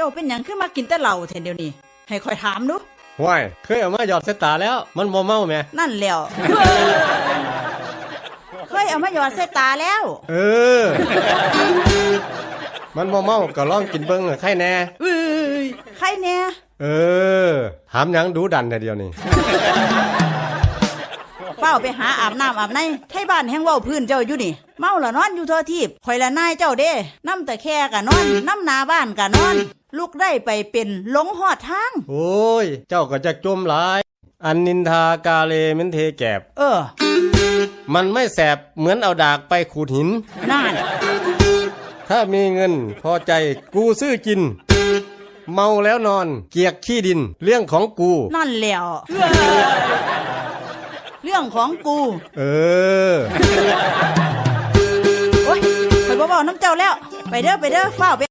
จ้าเป็นหยังขึ้นมากินแต่เหล้าแทนเดียวนี้ให้คอยถามดูว้ายเคยเอามาหยอดใส่ตาแล้ว มันบ่เมาแหมนั่นแหล้ว เคยเอามาหยอดใส่ตาแล้ว เออ มันบ่เมาก็ลองกินเบิ่งใครแน่เอ้ยใครเนี่ยเออ ถามหยังดูดันแต่เดียวนี่เฝ้าไปหาอาบน้ำอาบในไทบ้านแห่งเว้าพื้นเจ้าอยู่นี่ เมาละนอนอยู่ทั่วทีบคอยละนายเจ้าเด้น้ำแต่แค่กะนอนน้ำนาบ้านกะนอน ลูกได้ไปเป็นหลงหอดทาง โอ้ย เจ้าก็จะจมหลาย อันนินทากาเลเมนเทแกบ เออ มันไม่แสบเหมือนเอาดากไปขูดหิน นั่น ถ้ามีเงินพอใจกูซื้อกิน เมาแล้วนอนเกียกขี้ดิน เรื่องของกู นั่นแหล้ว เรื่องของกู เออ โอ้ยคอยบ่บอกน้ำเจ้าแล้ว ไปเด้อไปเด้อเฝ้าไป